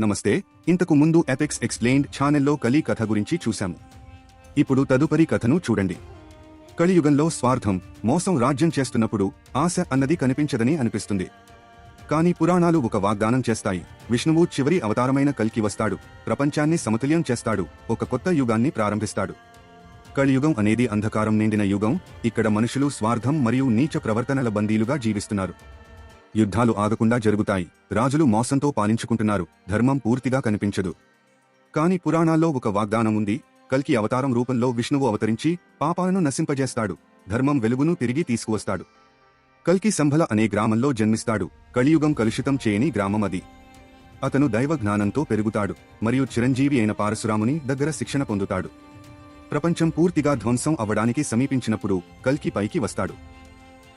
నమస్తే ఇంతకు ముందు ఎపెక్స్ ఎక్స్ప్లెయిన్డ్ ఛానల్లో కలి కథ గురించి చూశాము. ఇప్పుడు తదుపరి కథను చూడండి. కలియుగంలో స్వార్థం మోసం రాజ్యం చేస్తున్నప్పుడు ఆశ అన్నది కనిపించదని అనిపిస్తుంది. కాని పురాణాలు ఒక వాగ్దానం చేస్తాయి. విష్ణువు చివరి అవతారమైన కల్కి వస్తాడు. ప్రపంచాన్ని సమతుల్యం చేస్తాడు. ఒక కొత్త యుగాన్ని ప్రారంభిస్తాడు. కలియుగం అనేది అంధకారం నిండిన యుగం. ఇక్కడ మనుషులు స్వార్థం మరియు నీచ ప్రవర్తనల బందీలుగా జీవిస్తున్నారు. యుద్ధాలు ఆగకుండా జరుగుతాయి. రాజులు మోసంతో పాలించుకుంటున్నారు. ధర్మం పూర్తిగా కనిపించదు. కాని పురాణాల్లో ఒక వాగ్దానం ఉంది. కల్కి అవతారం రూపంలో విష్ణువు అవతరించి పాపాలను నశింపజేస్తాడు. ధర్మం వెలుగును తిరిగి తీసుకువస్తాడు. కల్కి సంభల అనే గ్రామంలో జన్మిస్తాడు. కలియుగం కలుషితం చేయని గ్రామం అది. అతను దైవ జ్ఞానంతో పెరుగుతాడు. మరియు చిరంజీవి అయిన పారశురాముని దగ్గర శిక్షణ పొందుతాడు. ప్రపంచం పూర్తిగా ధ్వంసం అవ్వడానికి సమీపించినప్పుడు కల్కి పైకి వస్తాడు.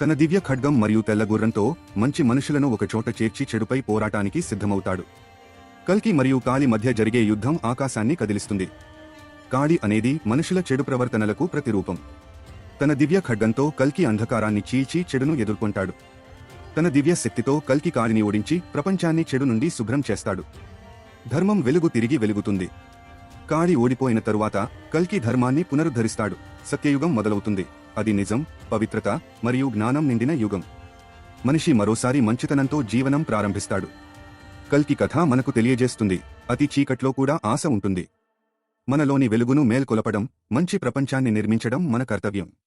తన దివ్య ఖడ్గం మరియు తెల్లగుర్రంతో మంచి మనుషులను ఒకచోట చేర్చి చెడుపై పోరాటానికి సిద్ధమవుతాడు. కల్కి మరియు కాలి మధ్య జరిగే యుద్ధం ఆకాశాన్ని కదిలిస్తుంది. కాళి అనేది మనుషుల చెడు ప్రవర్తనలకు ప్రతిరూపం. తన దివ్య ఖడ్గంతో కల్కి అంధకారాన్ని చీల్చి చెడును ఎదుర్కొంటాడు. తన దివ్య శక్తితో కల్కి కాళిని ఓడించి ప్రపంచాన్ని చెడు నుండి శుభ్రం చేస్తాడు. ధర్మం వెలుగు తిరిగి వెలుగుతుంది. కాళి ఓడిపోయిన తరువాత కల్కి ధర్మాన్ని పునరుద్ధరిస్తాడు. సత్యయుగం మొదలవుతుంది. అది నిజం పవిత్రత మరియు జ్ఞానం నిండిన యుగం. మనిషి మరోసారి మంచితనంతో జీవనం ప్రారంభిస్తాడు. కల్కి కథ మనకు తెలియజేస్తుంది అతి చీకట్లో కూడా ఆశ ఉంటుంది. మనలోని వెలుగును మేల్కొలపడం మంచి ప్రపంచాన్ని నిర్మించడం మన కర్తవ్యం.